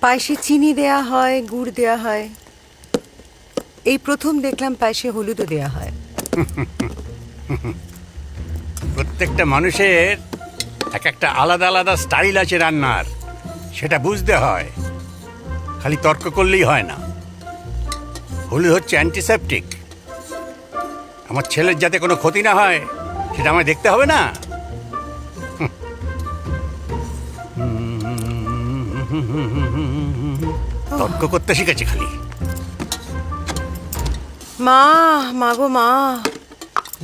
পায়েসে চিনি দেয়া হয়, গুড় দেয়া হয়। এই প্রথম দেখলাম পায়েসে হলুদও দেয়া হয়। প্রত্যেকটা মানুষের এক একটা আলাদা আলাদা স্টাইল আছে রান্নার। সেটা বুঝতে হয়। খালি তর্ক করলেই হয় না। হলুদ হচ্ছে অ্যান্টিসেপটিক আমার ছেলের যাতে কোনো ক্ষতি না হয়, সেটা আমায় দেখতে হবে না? তর্ক করতে শিখেছে খালি। মা মা গো মা,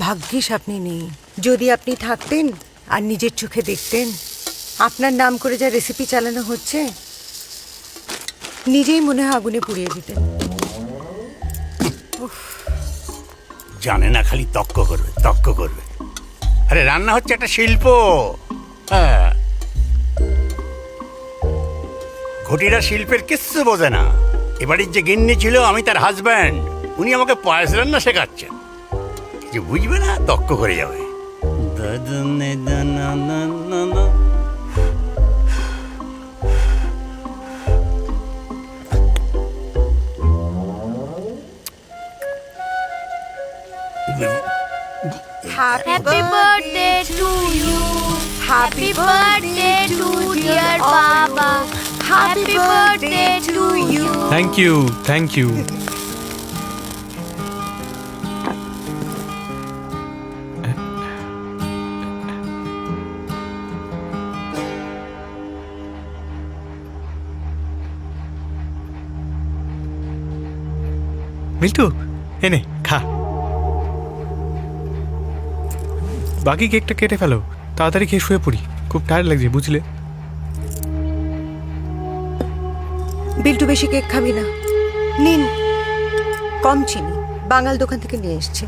ভাগ্যিস আপনি নেই। যদি আপনি থাকতেন আর নিজের চোখে দেখতেন, আপনার নাম করে যা রেসিপি চালানো হচ্ছে, নিজেই মনে হয় আগুনে পুড়িয়ে দিতেন। জানে না, খালি তক্ক করবে তক্ক করবে। আরে, রান্না হচ্ছে একটা শিল্প। হ্যাঁ। ঘটিরা শিল্পের কিচ্ছু বোঝে না। এবাড়ির যে গিন্নি ছিল, আমি তার হাজব্যান্ড উনি আমাকে পায়েস রান্না শেখাচ্ছেন। যে বুঝবে না, তক্ক করে যাবে। Happy birthday to you. Happy birthday to dear Baba. Happy birthday to you. Thank you thank you ಮಿಲ್ಟು ಏನೇ ಖಾ বাকি কেকটা কেটে ফেলো। তাড়াতাড়ি খেয়ে শুয়ে পড়ি। খুব টায়ার্ড লাগছে বুঝলে? বিল্টু বেশি কেক খাবি না। নিন। কম চিনি। বাঙাল দোকান থেকে নিয়ে এসছি।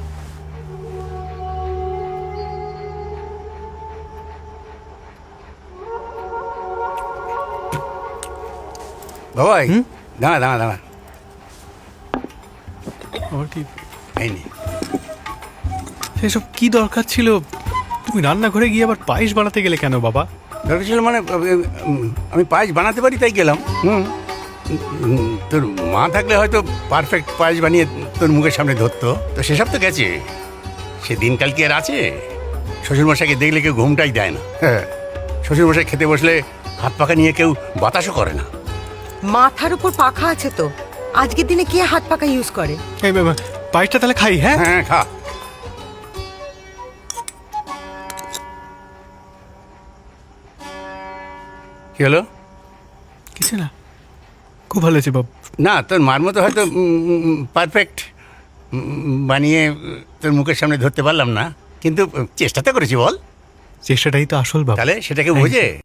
বাবাই দাঁড়া দাঁড়া দাঁড়া। ও ঠিক এই নে। সেসব কি দরকার ছিল? তুমি রান্নাঘরে গিয়ে আবার পায়েস বানাতে গেলে কেন বাবা? দরকার ছিল মানে আমি পায়েস বানাতে পারি তাই গেলাম। হুম। তোর মা থাকলে হয়তো পারফেক্ট পায়েস বানিয়ে তোর মুখের সামনে ধরতো। তো সেসব তো গেছে। সে দিনকাল কি আর আছে? শ্বশুরমশাইকে দেখলে কেউ ঘুমটাই দেয় না। হ্যাঁ। শ্বশুরমশাই খেতে বসলে হাত পাখা নিয়ে কেউ বাতাসও করে না। মাথার উপর পাখা আছে তো। আজকের দিনে কে হাত পাখা ইউজ করে? এই বাবা, পায়েসটা তাহলে খাই হ্যাঁ? হ্যাঁ খা। কি হলো? কিছু না। খুব ভালো হয়েছে বাবু না তোর মার মতো হয়তো পারফেক্ট বানিয়ে তোর মুখের সামনে ধরতে পারলাম না। কিন্তু চেষ্টা তো করেছি বল। চেষ্টাটাই তো আসল বাবা তাহলে সেটাকে বোঝে।